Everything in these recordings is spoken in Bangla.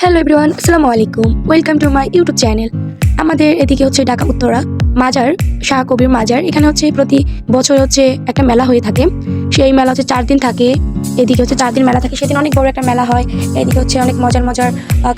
হ্যালো এভরিওয়ান আসসালামু আলাইকুম। Welcome to my YouTube channel আমাদের এদিকে হচ্ছে ঢাকা, উত্তরা। মাজার, শাহ কবির মাজার। এখানে হচ্ছে প্রতি বছর হচ্ছে একটা মেলা হয়ে থাকে। সেই মেলা হচ্ছে চার দিন থাকে। এদিকে হচ্ছে চার দিন মেলা থাকে। সেদিন অনেক বড় একটা মেলা হয়। এদিকে হচ্ছে অনেক মজার মজার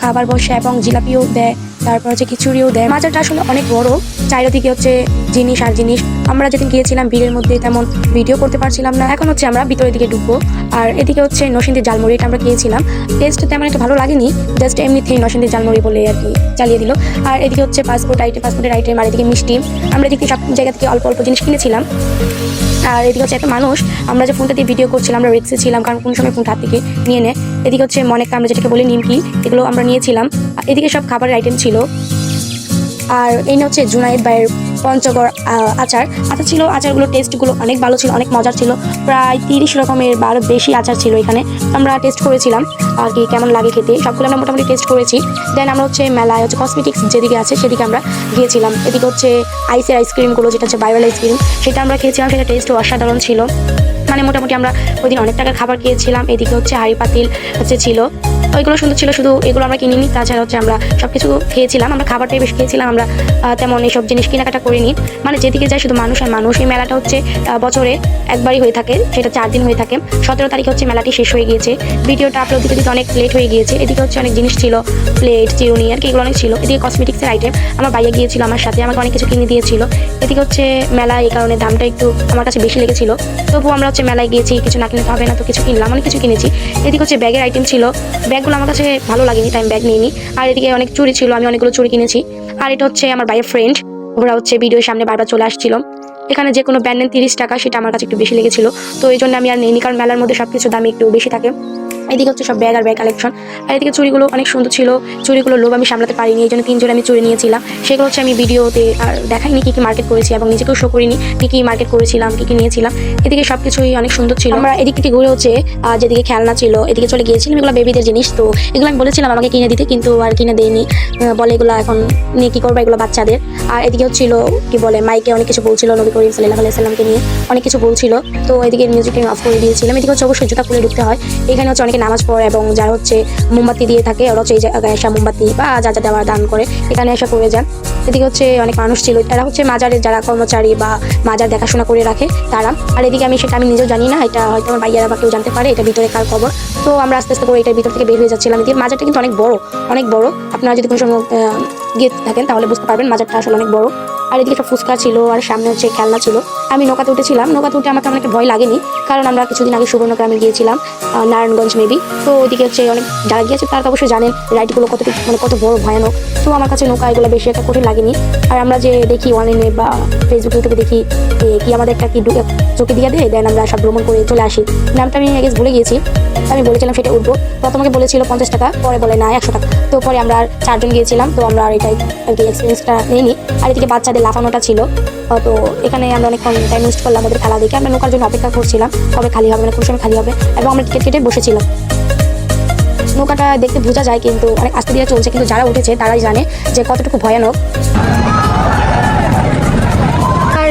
খাবার বসে এবং জিলাপিও দেয়। তারপর হচ্ছে খিচুড়িও দেয়। মাজারটা আসলে অনেক বড়। চারিদিকে হচ্ছে জিনিস আর জিনিস। আমরা যেদিন গিয়েছিলাম ভিড়ের মধ্যে তেমন ভিডিও করতে পারছিলাম না। এখন হচ্ছে আমরা ভিতরের দিকে ঢুকবো। আর এদিকে হচ্ছে নসিন্দি জালমুড়ি এটা আমরা খেয়েছিলাম। টেস্ট তেমন একটা ভালো লাগেনি। জাস্ট এমনিতেই নসিন্দি জালমুড়ি বলে আর কি চালিয়ে দিল। আর এদিকে হচ্ছে পাসপোর্ট আইটেম পাসপোর্টের আইটেম আর এদিকে মিষ্টি। আমরা এদিকে সব জায়গা থেকে অল্প অল্প জিনিস কিনেছিলাম। আর এদিকে হচ্ছে একটা মানুষ। আমরা যে ফোনটা দিয়ে ভিডিও করছিলাম, আমরা রিক্সে ছিলাম। কারণ কোন সময় হাত থেকে নিয়ে নেয় এদিকে হচ্ছে মনেকা আমরা যেটাকে বলি নিমকি, এগুলো আমরা নিয়েছিলাম। এদিকে সব খাবারের আইটেম ছিল। আর এই হচ্ছে জুনাইদ ভাইয়ের পঞ্চগড় আচার। আচার ছিল আচারগুলো টেস্টগুলো অনেক ভালো ছিল, অনেক মজার ছিল। প্রায় তিরিশ রকমের বা আরও বেশি আচার ছিল এখানে। আমরা টেস্ট করেছিলাম, আর কি কেমন লাগে খেতে, সবগুলো আমরা মোটামুটি টেস্ট করেছি। দেন আমরা হচ্ছে মেলায় হচ্ছে কসমেটিক্স যেদিকে আছে সেদিকে আমরা গিয়েছিলাম। এদিকে হচ্ছে আইসের আইসক্রিমগুলো যেটা হচ্ছে বাইরাল আইসক্রিম সেটা আমরা খেয়েছিলাম, সেটা টেস্টও অসাধারণ ছিল। মানে মোটামুটি আমরা ওই দিন অনেক টাকা খাবার খেয়েছিলাম। এদিকে হচ্ছে হাড়ি পাতিল হচ্ছে ছিল। ওইগুলো সুন্দর ছিল, শুধু এগুলো আমরা কিনিনি। তাছাড়া হচ্ছে আমরা সব কিছু খেয়েছিলাম, আমরা খাবারটাই বেশ খেয়েছিলাম, আমরা তেমন এইসব জিনিস কেনাকাটা করিনি। মানে যেদিকে যায় শুধু মানুষ আর মানুষ। এই মেলাটা হচ্ছে বছরে একবারই হয়ে থাকে, সেটা চার দিন হয়ে থাকে। সতেরো তারিখে হচ্ছে মেলাটি শেষ হয়ে গিয়েছে। ভিডিওটা আপলোড দিতে দিতে অনেক লেট হয়ে গিয়েছে। এদিকে হচ্ছে অনেক জিনিস ছিল প্লেট চিরুনি, আর কি এগুলো অনেক ছিল। এদিকে কসমেটিক্সের আইটেম আমার বাইরে গিয়েছিল আমার সাথে, আমাকে অনেক কিছু কিনে দিয়েছিল। এদিকে হচ্ছে মেলা, এই কারণে দামটা একটু আমার কাছে বেশি লেগেছিল। তবুও আমরা হচ্ছে মেলায় গিয়েছি, কিছু না কিনতে হবে না তো কিছু কিনলাম, অনেক কিছু কিনেছি। এদিকে হচ্ছে ব্যাগের আইটেম ছিল। ব্যাগগুলো আমার কাছে ভালো লাগেনি, তাই আমি ব্যাগ নিইনি। আর এদিকে অনেক চুরি ছিল, আমি অনেকগুলো চুরি কিনেছি। আর এটা হচ্ছে আমার বাইয়ের ফ্রেন্ড ওরা হচ্ছে ভিডিওর সামনে বারবার চলে আসছিল। এখানে যে কোনো ব্যান্ড নেন তিরিশ টাকা, সেটা আমার কাছে একটু বেশি লেগেছিল। তো এই জন্য আমি আর নিইনি, কারণ মেলার মধ্যে সব কিছু দামি একটু বেশি থাকে। এদিকে হচ্ছে সব ব্যাগ আর ব্যাগ কালেকশন আর এদিকে চুড়িগুলো অনেক সুন্দর ছিল। চুড়িগুলো লোভ আমি সামলাতে পারিনি, এই জন্য তিনজন আমি চুড়ি নিয়েছিলাম। সেগুলো হচ্ছে আমি ভিডিওতে আর দেখাইনি কী কী মার্কেট করেছি এবং নিজেকেও শো করিনি কী কী মার্কেট করেছিলাম, কী কী নিয়েছিলাম। এদিকে সব কিছুই অনেক সুন্দর ছিল। আমরা এদিক থেকে ঘুরে হচ্ছে যেদিকে খেলনা ছিল, এদিকে চলে গিয়েছিলাম। এগুলো বেবিদের জিনিস, তো এগুলো আমি বলেছিলাম আমাকে কিনে দিতে, কিন্তু আর কিনে দেয়নি। বলে এগুলো এখন নিয়ে কী করব, এগুলো বাচ্চাদের। আর এদিকে হচ্ছিল কি বলে, মাইকে অনেক কিছু বলছিল, নবী করিম সাল্লাহ আলাইসাল্লামকে নিয়ে অনেক কিছু বলছিল। তো এদিকে মিউজিক আমি অফ করে দিয়েছিলাম। এদিকে হচ্ছে অবশ্যই জুতা খুলে ঢুকতে হয়। এখানে হচ্ছে অনেকে নামাজ পড়ে এবং যারা হচ্ছে মোমবাতি দিয়ে থাকে, ওরা হচ্ছে এই জায়গায় এসে মোমবাতি বা যা যা দেওয়ার দান করে এখানে এসে করে যান। এদিকে হচ্ছে অনেক মানুষ ছিল এরা হচ্ছে মাজারের যারা কর্মচারী বা মাজার দেখাশোনা করে রাখে, তারা। আর এদিকে আমি সেটা আমি নিজেও জানি না, এটা হয়তো আমার ভাইয়ারা বা কেউ জানতে পারে, এটা ভিতরে কার খবর। তো আমরা আস্তে আস্তে করে এটার ভিতর থেকে বের হয়ে যাচ্ছিলাম। এদিকে মাজারটা কিন্তু অনেক বড় অনেক বড়। আপনারা যদি কোনো সময় গিয়ে থাকেন তাহলে বুঝতে পারবেন, মাজারটা আসলে অনেক বড়। আর এদিকে একটা ফুচকা ছিল, আর সামনে হচ্ছে খেলনা ছিল। আমি নৌকাতে উঠেছিলাম, নৌকাতে উঠে আমার তেমন একটা ভয় লাগেনি, কারণ আমরা কিছুদিন আগে সুবর্ণগ্রামে গিয়েছিলাম নারায়ণগঞ্জ মেবি তো ওইদিকে হচ্ছে অনেক যারা গিয়েছে তারা অবশ্যই জানেন রাইডগুলো কত মানে কত বড় ভয়ানক। তো আমার কাছে নৌকা এগুলো বেশি একটা কঠিন লাগেনি। আর আমরা যে দেখি অনলাইনে বা ফেসবুক ইউটিউবে দেখি কি আমাদের একটা কি চোখে দিয়ে দেয় দেন আমরা সব ভ্রমণ করে চলে আসি। নামটা আমি আগে ভুলে গিয়েছি। আমি বলেছিলাম সেটা উঠবো। প্রথমে বলেছিল পঞ্চাশ টাকা, পরে বলে না, একশো টাকা। তো পরে আমরা চারজন গিয়েছিলাম, তো আমরা আর এটাই আর কি এক্সপিরিয়েন্সটা নিইনি। আর এদিকে বাচ্চাদের লাফানোটা ছিল। তো এখানে আমরা অনেকক্ষণ টাইম ওয়েস্ট করলাম ওদের খেলা দেখে। আমরা নৌকার জন্য অপেক্ষা করছিলাম, কবে খালি হবে না, কোন সময় খালি হবে। এবং আমরা টিকিট কেটে বসেছিলাম। নৌকাটা দেখতে বোঝা যায় কিন্তু অনেক আস্তে দিয়ে চলছে, কিন্তু যারা উঠেছে তারাই জানে যে কতটুকু ভয়ানক।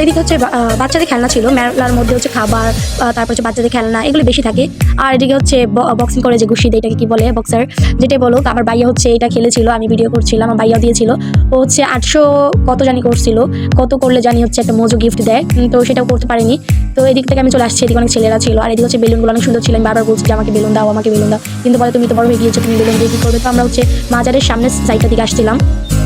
এদিকে হচ্ছে বাচ্চাদের খেলনা ছিল। মেলার মধ্যে হচ্ছে খাবার তারপর হচ্ছে বাচ্চাদের খেলনা, এগুলো বেশি থাকে। আর এদিকে হচ্ছে বক্সিং করে যে গুশি, এটাকে কি বলে বক্সার যেটা বলো। আমার ভাইয়া হচ্ছে এটা খেলেছিল, আমি ভিডিও করছিলাম, আমার ভাইয়াও দিয়েছিল। ও হচ্ছে আটশো কত জানি করছিল, কত করলে জানি হচ্ছে একটা মজু গিফট দেয়। তো সেটাও করতে পারিনি। তো এদিক থেকে আমি চলে আসছি, এদিকে অনেক ছেলেরা ছিল। আর এদিকে হচ্ছে বেলুনগুলো অনেক সুন্দর ছিল। আমি বারবার বলছি আমাকে বেলুন দাও, আমাকে বেলুন দাও। কিন্তু বলে তুমি তো বড় হয়ে গিয়েছো, তুমি বেলুন দিয়ে কী করবে? তো আমরা হচ্ছে মাজারের সামনের সাইডটার দিকে আসছিলাম।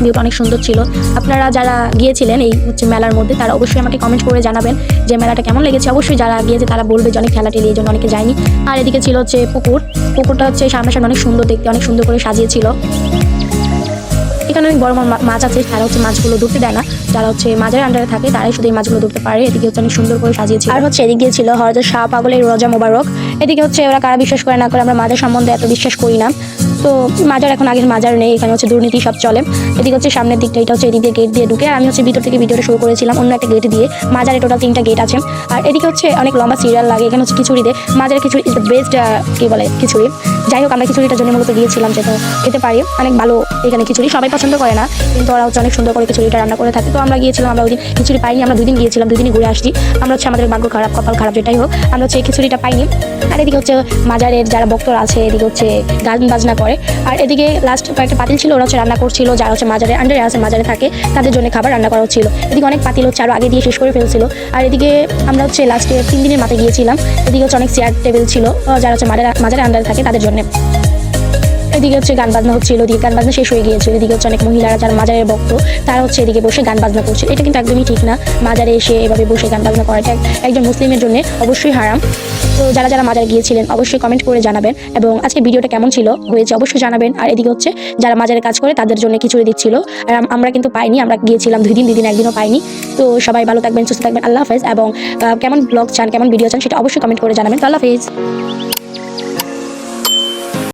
ভিউটা অনেক সুন্দর ছিল। আপনারা যারা গিয়েছিলেন এই হচ্ছে মেলার মধ্যে, তারা অবশ্যই আমাকে কমেন্ট করে জানাবেন যে মেলাটা কেমন লেগেছে। অবশ্যই যারা গিয়েছে, তারা বলবে যে অনেক খেলা টেলি এই জন্য অনেকে যায়নি। আর এদিকে ছিল হচ্ছে পুকুর। পুকুরটা হচ্ছে সামনে সামনে অনেক সুন্দর দেখতে, অনেক সুন্দর করে সাজিয়েছিল। এখানে অনেক বড় বড় মাছ আছে, তারা হচ্ছে মাছগুলো ধরতে দেয় না। যারা হচ্ছে মাছের আন্ডারে থাকে, তারাই শুধু এই মাছগুলো ধরতে পারে। এদিকে হচ্ছে অনেক সুন্দর করে সাজিয়েছে আর হচ্ছে এদিক দিয়ে ছিল হরজত শাহ পাগলের রোজা মোবারক। এদিকে হচ্ছে ওরা কারা বিশ্বাস করে না করে আমরা মাজার সম্বন্ধে এত বিশ্বাস করি না। তো মাজার এখন আগের মাজার নেই, এখানে হচ্ছে দুর্নীতি সব চলে। এদিকে হচ্ছে সামনের দিকটা, এটা হচ্ছে এদিকে গেট দিয়ে ঢুকে, আর আমি হচ্ছে ভিতর থেকে ভিডিওটা শুরু করেছিলাম, অন্য একটা গেট দিয়ে। মাজারে টোটাল তিনটা গেট আছে। আর এদিকে হচ্ছে অনেক লম্বা সিরিয়াল লাগে, এখানে হচ্ছে খিচুড়ি দিয়ে মাজারে খিচুড়ি ইজ দ্য বেস্ট কী বলে, খিচুড়ি। যাই হোক, আমরা খিচুড়িটার জন্য মূলত গিয়েছিলাম যেহেতু খেতে পারি। অনেক ভালো এখানে খিচুড়ি, সবাই পছন্দ করে না, কিন্তু ওরা হচ্ছে অনেক সুন্দর করে খিচুড়িটা রান্না করে থাকে। তো আমরা গিয়েছিলাম, আমরা ওই দিন খিচুড়ি পাইনি, আমরা দুই দিন গিয়েছিলাম দুই দিনই ঘুরে আসছি। আমরা হচ্ছে আমাদের ভাগ্য খারাপ, কপাল খারাপ, যেটাই হোক, আমরা হচ্ছে খিচুড়িটা পাইনি। আর এদিকে হচ্ছে মাজারের যারা ভক্তরা আছে, এদিকে হচ্ছে গান বাজনা করে। আর এদিকে লাস্ট কয়েকটা পাতিল ছিল, ওরা হচ্ছে রান্না করছিল, যারা হচ্ছে মাজারের আন্ডারে আছে মাজারে থাকে, তাদের জন্য খাবার রান্না করা হচ্ছিল। এদিকে অনেক পাতিল হচ্ছে আরও আগে দিয়ে শেষ করে ফেলছিল। আর এদিকে আমরা হচ্ছে লাস্টে তিন দিনের মাথায় গিয়েছিলাম। এদিকে হচ্ছে অনেক চেয়ার টেবিল ছিল যারা হচ্ছে মাজারে আন্ডারে থাকে, তাদের জন্য। এদিকে হচ্ছে গান বাজনা হচ্ছিল, এদিকে গান বাজনা শেষ হয়ে গিয়েছিল, এদিকে হচ্ছে অনেক মহিলারা যারা মাজারের ভক্ত, তারা হচ্ছে এদিকে বসে গান বাজনা করছে এটা কিন্তু একদমই ঠিক না। মাজারে এসে এভাবে বসে গান বাজনা করাটা এক- একজন মুসলিমের জন্য অবশ্যই হারাম। তো যারা যারা মাজারে গিয়েছিলেন, অবশ্যই কমেন্ট করে জানাবেন এবং আজকে ভিডিওটা কেমন ছিল হয়েছে অবশ্যই জানাবেন। আর এদিকে হচ্ছে যারা মাজারে কাজ করে, তাদের জন্য খিচুড়ি দিচ্ছিল। আর আমরা কিন্তু পাইনি, আমরা গিয়েছিলাম দুই দিন দুই দিন একদিনও পাইনি। তো সবাই ভালো থাকবেন, সুস্থ থাকবেন, আল্লাহ হাফেজ। এবং কেমন ব্লগ চান, কেমন ভিডিও চান, সেটা অবশ্যই কমেন্ট করে জানাবেন। আল্লাহ হাফেজ।